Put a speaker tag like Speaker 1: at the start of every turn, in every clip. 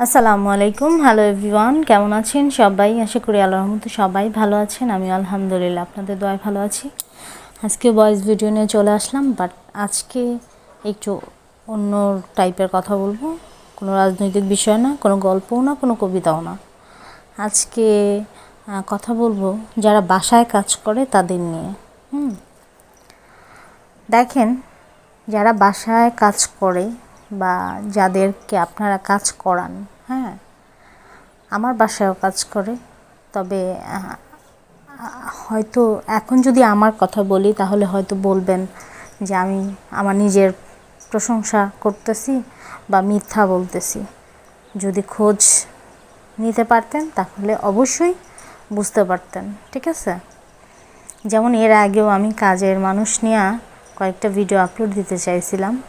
Speaker 1: আসসালামু আলাইকুম। Hello everyone কেমন আছেন সবাই? আশা করি আল্লাহর রহমতে সবাই ভালো আছেন। আমি আলহামদুলিল্লাহ আপনাদের দয়ায় ভালো আছি। আজকে ভয়েস ভিডিও নিয়ে চলে আসলাম বাট আজকে একটু অন্য টাইপের কথা বলব। কোনো রাজনৈতিক বিষয় না, কোনো গল্পও না, কোনো কবিতাও না। আজকে কথা বলব যারা বাসায় কাজ করে তাদের নিয়ে। হুম। দেখেন, যারা বাসায় কাজ করে বা যাদেরকে আপনারা কাজ করান হ্যাঁ? আমার বাসায়ও কাজ করে, তবে হয়তো এখন যদি আমার কথা বলি, তাহলে হয়তো বলবেন যে আমি আমার নিজের প্রশংসা করতেছি বা মিথ্যা বলতেছি। যদি খোঁজ নিতে পারতেন, তাহলে অবশ্যই বুঝতে পারতেন, ঠিক আছে? যেমন এর আগেও আমি কাজের মানুষ নিয়ে কয়েকটা ভিডিও আপলোড দিতে চাইছিলাম।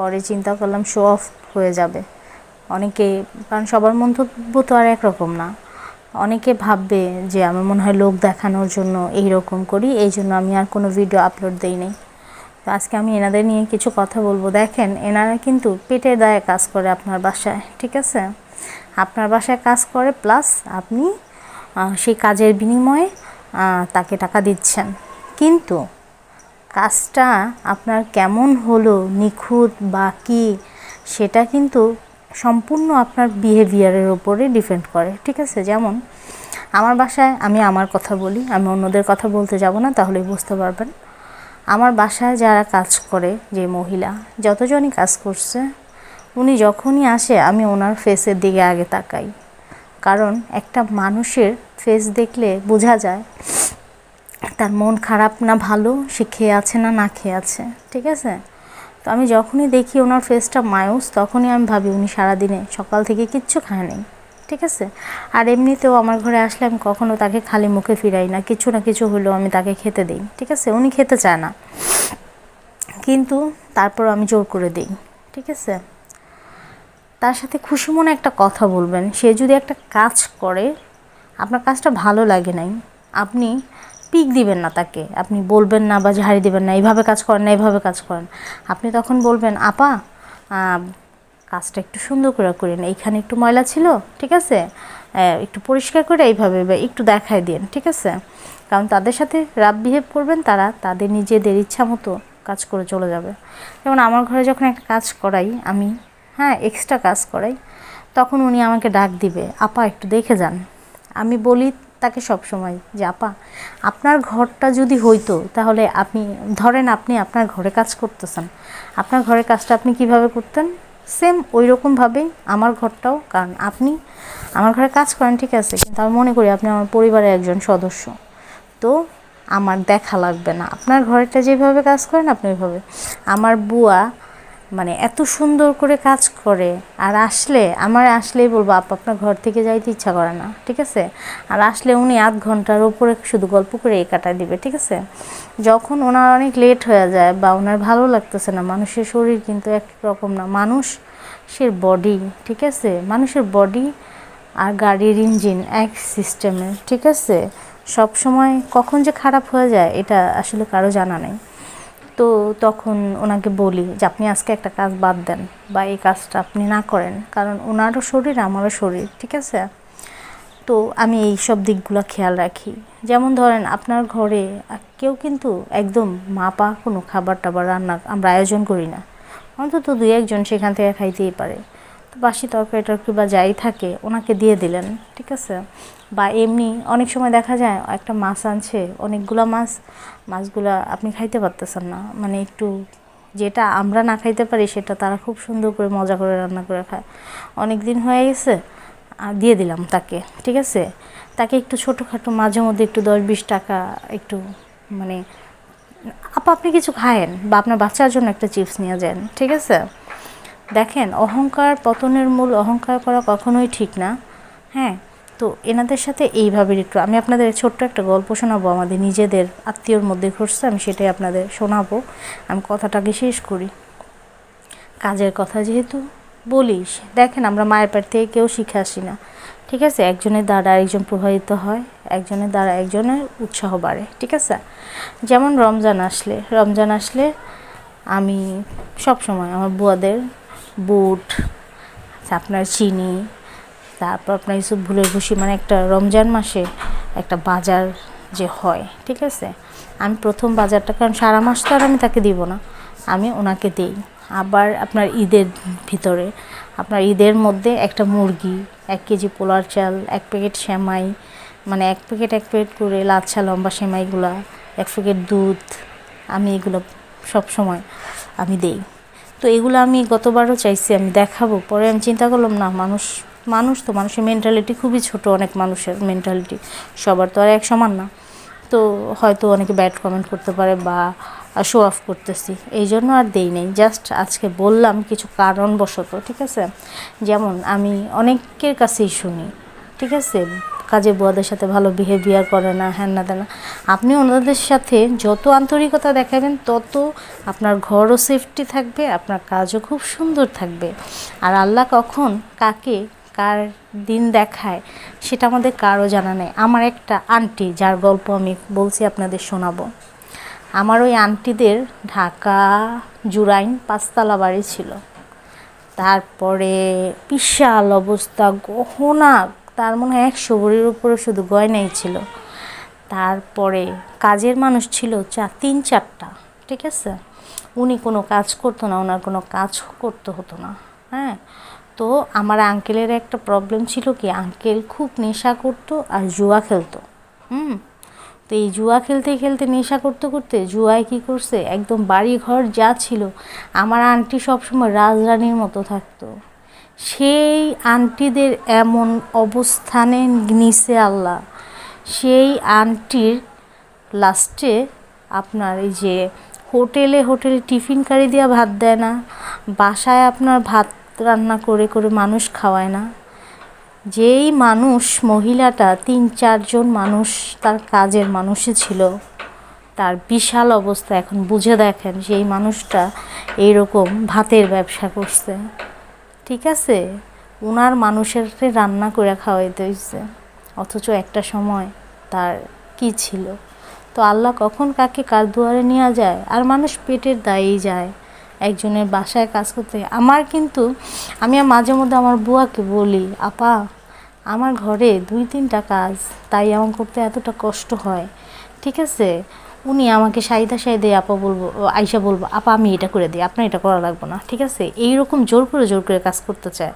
Speaker 1: পরে চিন্তা করলাম শো অফ হয়ে যাবে। অনেকে, কারণ সবার মন্তব্য তো আর একরকম না। অনেকে ভাববে যে আমার মনে হয় লোক দেখানোর জন্য এই রকম করি, এই জন্য আমি আর কোনো ভিডিও আপলোড দিই নাই। তো আজকে আমি এনাদের নিয়ে কিছু কথা বলব। দেখেন, এনারা কিন্তু পেটের দায়ে কাজ করে আপনার বাসায়, ঠিক আছে? আপনার বাসায় কাজ করে প্লাস আপনি সেই কাজের বিনিময়ে তাকে টাকা দিচ্ছেন। কিন্তু কাজটা আপনার কেমন হলো, নিখুঁত বা কী সেটা কিন্তু সম্পূর্ণ আপনার বিহেভিয়ারের ওপরে ডিপেন্ড করে, ঠিক আছে? যেমন, আমার বাসায় আমি আমার কথা বলি, আমি অন্যদের কথা বলতে যাব না, তাহলেই বুঝতে পারবেন। আমার বাসায় যারা কাজ করে, যে মহিলা, যতজনই কাজ করছে, উনি যখনই আসে, আমি ওনার ফেসের দিকে আগে তাকাই। কারণ একটা মানুষের ফেস দেখলে বোঝা যায় তার মন খারাপ না ভালো, সে খেয়ে আছে না না খেয়ে আছে, ঠিক আছে? তো আমি যখনই দেখি ওনার ফেসটা মায়ুস, তখনই আমি ভাবি উনি সারাদিনে সকাল থেকে কিচ্ছু খায় নেই ঠিক আছে? আর এমনিতেও আমার ঘরে আসলে আমি কখনো তাকে খালি মুখে ফিরাই না, কিছু না কিছু হলেও আমি তাকে খেতে দিই, ঠিক আছে? উনি খেতে চায় না। কিন্তু তারপর আমি জোর করে দিই, ঠিক আছে? তার সাথে খুশি মনে একটা কথা বলবেন, সে যদি একটা কাজ করে, আপনার কাজটা ভালো লাগে নাই, আপনি পিক দিবেন না তাকে। আপনি বলবেন না বা ঝাড়ি দিবেন না, এইভাবে কাজ করেন না, এইভাবে কাজ করেন। আপনি তখন বলবেন, আপা কাজটা একটু সুন্দর করে করেন। এইখানে একটু ময়লা ছিল, ঠিক আছে? একটু পরিষ্কার করে এইভাবে বা একটু দেখায় দিন ঠিক আছে? কারণ তাদের সাথে রাব বিহেভ করবেন, তারা তাদের নিজেদের ইচ্ছা মতো কাজ করে চলে যাবে। যেমন আমার ঘরে যখন একটা কাজ করাই আমি হ্যাঁ এক্সট্রা কাজ করাই, তখন উনি আমাকে ডাক দিবে, আপা, একটু দেখে যান। আমি বলি তাকে সব সময় যে, আপা, আপনার ঘরটা যদি হইতো, তাহলে আপনি, ধরেন আপনি আপনার ঘরে কাজ করতেছেন। আপনার ঘরের কাজটা আপনি কীভাবে করতেন? সেম ওই রকমভাবেই আমার ঘরটাও, কারণ আপনি আমার ঘরে কাজ করেন, ঠিক আছে, কিন্তু আমি মনে করি আপনি আমার পরিবারের একজন সদস্য। তো আমার দেখা লাগবে না। আপনার ঘরেটা যেভাবে কাজ করেন, আপনি ওইভাবে। আমার বুয়া মানে এত সুন্দর করে কাজ করে, আর আসলে, আমার আসলেই বলব, আপ আপনার ঘর থেকে যাইতে ইচ্ছা করে না, ঠিক আছে? আর আসলে উনি আধ ঘণ্টার উপরে শুধু গল্প করে এই কাটায় দিবে, ঠিক আছে? যখন ওনার অনেক লেট হয়ে যায় বা ওনার ভালো লাগতেছে না, মানুষের শরীর কিন্তু এক রকম না মানুষ সে বডি ঠিক আছে? মানুষের বডি আর গাড়ির ইঞ্জিন এক সিস্টেমের ঠিক আছে? সব সময় কখন যে খারাপ হয়ে যায়, এটা আসলে কারও জানা নেই। তো তখন ওনাকে বলি যে, আপনি আজকে একটা কাজ বাদ দেন বা এই কাজটা আপনি না করেন, কারণ ওনারও শরীর, আমারও শরীর, ঠিক আছে? তো আমি এই সব দিকগুলো খেয়াল রাখি। যেমন ধরেন, আপনার ঘরে কেউ কিন্তু একদম মাপা কোনো খাবার টাবার রান্না আমরা আয়োজন করি না। অন্তত দুই একজন সেখান থেকে খাইতেই পারে। তো বাসি তরকারি টরকারি বা যাই থাকে, ওনাকে দিয়ে দিলেন, ঠিক আছে? বা এমনি অনেক সময় দেখা যায় একটা মাছ আনছে, অনেকগুলো মাছ, মাছগুলা আপনি খাইতে পারতেছেন না। মানে একটু যেটা আমরা না খাইতে পারি সেটা তারা খুব সুন্দর করে মজা করে রান্না করে খায়। অনেক দিন হয়ে গেছে দিয়ে দিলাম তাকে, ঠিক আছে? তাকে একটু ছোটোখাটো মাঝে মধ্যে একটু দশ বিশ টাকা একটু মানে আপা আপনি কিছু খায়েন বা আপনার বাচ্চার জন্য একটা চিপস নিয়ে যান, ঠিক আছে? দেখেন, অহংকার পতনের মূল অহংকার করা কখনোই ঠিক না হ্যাঁ? তো এনাদের সাথে এইভাবে একটু, আমি আপনাদের ছোট্ট একটা গল্প শোনাবো, আমাদের নিজেদের আত্মীয়র মধ্যে ঘটছে, আমি সেটাই আপনাদের শোনাবো। আমি কথাটাকে শেষ করি। কাজের কথা যেহেতু বলিস, দেখেন আমরা মায়ের পেট থেকে কেউ শিখে আসি না, ঠিক আছে? একজনের দ্বারা একজন প্রভাবিত হয়, একজনের দ্বারা একজনের উৎসাহ বাড়ে, ঠিক আছে? যেমন রমজান আসলে রমজান আসলে আমি সব সময় আমার বুয়াদের বুট, আপনার চিনি তারপর আপনার ইউসুফ ভুলের ভুসি মানে একটা রমজান মাসে একটা বাজার যে হয়, ঠিক আছে? আমি প্রথম বাজারটা, কারণ সারা মাস তো আর আমি তাকে দিব না, আমি ওনাকে দিই। আবার আপনার ঈদের ভিতরে, আপনার ঈদের মধ্যে একটা মুরগি, এক কেজি পোলার চাল, এক প্যাকেট সেমাই মানে এক প্যাকেট এক প্যাকেট করে লাচ্ছা, লম্বা সেমাইগুলা, এক প্যাকেট দুধ, আমি এগুলো সব সময় আমি দেই। তো এগুলো আমি গতবারও চাইছি, আমি দেখাবো, পরে আমি চিন্তা করলাম, না, মানুষ মানুষ তো, মানুষের মেন্টালিটি খুবই ছোট অনেক মানুষের মেন্টালিটি সবার তো আর এক সমান না। তো হয়তো অনেকে ব্যাড কমেন্ট করতে পারে বা শো অফ করতেছি। এই জন্য আর দেই নেই। জাস্ট আজকে বললাম কিছু কারণবশত, ঠিক আছে? যেমন আমি অনেকের কাছেই শুনি, ঠিক আছে? কাজে বুয়াদের সাথে ভালো বিহেভিয়ার করে না, হ্যান না আপনি ওনাদের সাথে যত আন্তরিকতা দেখাবেন, তত আপনার ঘরও সেফটি থাকবে, আপনার কাজও খুব সুন্দর থাকবে। আর আল্লাহ কখন কাকে কার দিন দেখায়, সেটা আমাদের কারও জানা নেই। আমার একটা আন্টি, যার গল্প আমি বলছি আপনাদের শোনাবো। আমার ওই আন্টিদের ঢাকা জুরাইন পাঁচতলা বাড়ি ছিল। তারপরে বিশাল অবস্থা, গহনা, তার মনে হয় একশো ভরির উপরে শুধু গয়নাই ছিল। তারপরে কাজের মানুষ ছিল চা, তিন চারটা, ঠিক আছে? উনি কোনো কাজ করতো না, ওনার কোনো কাজ করতে হতো না হ্যাঁ? তো আমার আঙ্কেলের একটা প্রবলেম ছিল কি, আঙ্কেল খুব নেশা করতো আর জুয়া খেলতো। হুম? তো এই জুয়া খেলতে খেলতে, নেশা করতে করতে জুয়ায় কি করছে, একদম বাড়ি ঘর যা ছিল, আমার আন্টি সবসময় রাজরানীর মতো থাকতো। সেই আন্টিদের এমন অবস্থানে নিছে আল্লাহ। সেই আন্টির লাস্টে আপনার এই যে হোটেলে হোটেলে টিফিন কারি দিয়া ভাত দেয় না, বাসায় আপনার ভাত রান্না করে করে মানুষ খাওয়ায় না। যেই মানুষ, মহিলাটা, তিন, চারজন মানুষ তার কাজের মানুষই ছিল। তার বিশাল অবস্থা এখন বুঝে দেখেন, সেই মানুষটা এইরকম ভাতের ব্যবসা করছে। ঠিক আছে? ওনার মানুষের রান্না করে খাওয়াইতে হয়েছে অথচ একটা সময় তার কি ছিল? তো আল্লাহ কখন কাকে কার দুয়ারে নেওয়া যায়? আর মানুষ পেটের দায়েই যায়। একজনের বাসায় কাজ করতে আমার কিন্তু, আমি মাঝে মধ্যে আমার বুয়াকে বলি, আপা, আমার ঘরে দুই, তিনটা কাজ, তাই আমার করতে এতটা কষ্ট হয়। ঠিক আছে? উনি আমাকে সাইদা সাইদে আপা বলব আইসা বলব, আপা, আমি এটা করে দিই, আপনার এটা করা লাগবে না। ঠিক আছে? এই রকম জোর করে জোর করে কাজ করতে চায়।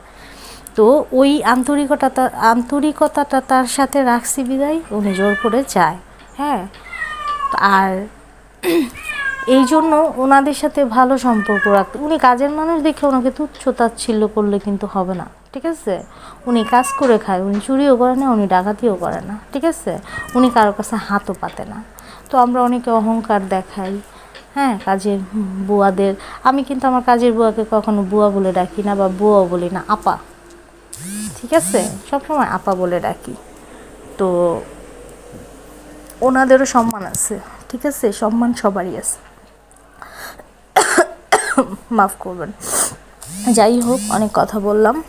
Speaker 1: তো ওই আন্তরিকতা, আন্তরিকতাটা তার সাথে রাখছি বিদায়, উনি জোর করে যায় হ্যাঁ? আর এই জন্য ওনাদের সাথে ভালো সম্পর্ক রাখতে উনি কাজের মানুষ দেখে ওনাকে তুচ্ছ তাচ্ছিল্য করলে কিন্তু হবে না, ঠিক আছে? উনি কাজ করে খায়, উনি চুরিও করে না, উনি ডাকাতিও করে না, ঠিক আছে? উনি কারও কাছে হাতও পাতে না। তো আমরা অনেকে অহংকার দেখাই হ্যাঁ কাজের বুয়াদের। আমি কিন্তু আমার কাজের বুয়াকে কখনো বুয়া বলে ডাকি না বা বুয়াও বলি না, আপা। ঠিক আছে? সবসময় আপা বলে ডাকি। তো ওনাদেরও সম্মান আছে, ঠিক আছে? সম্মান সবারই আছে। মাফ করবেন। যাই হোক, অনেক কথা বললাম।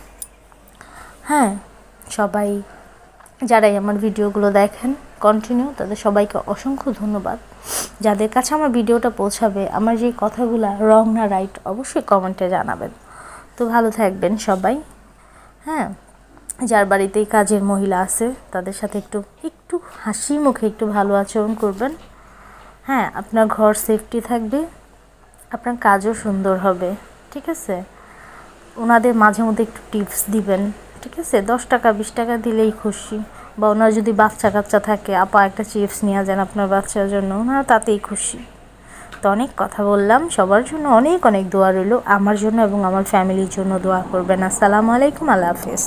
Speaker 1: হ্যাঁ সবাই যারাই আমার ভিডিওগুলো দেখেন কন্টিনিউ তাদের সবাইকে অসংখ্য ধন্যবাদ। যাদের কাছে আমার ভিডিওটা পৌঁছাবে, আমার যে কথাগুলো রং না রাইট অবশ্যই কমেন্টে জানাবেন। তো ভালো থাকবেন সবাই। হ্যাঁ যার বাড়িতেই কাজের মহিলা আছে, তাদের সাথে একটু একটু হাসি মুখে একটু ভালো আচরণ করবেন। হ্যাঁ আপনার ঘর সেফটি থাকবে। আপনার কাজও সুন্দর হবে, ঠিক আছে? ওনাদের মাঝে মধ্যে একটু টিপস দিবেন, ঠিক আছে? দশ টাকা, বিশ টাকা দিলেই খুশি। বা ওনার যদি বাচ্চা কাচ্চা থাকে, আপা একটা চিপস নিয়ে যান আপনার বাচ্চার জন্য, ওনারা তাতেই খুশি। তো অনেক কথা বললাম, সবার জন্য অনেক অনেক দোয়া রইল, আমার জন্য এবং আমার ফ্যামিলির জন্য দোয়া করবেন। আসসালামু আলাইকুম, আল্লাহ হাফেজ।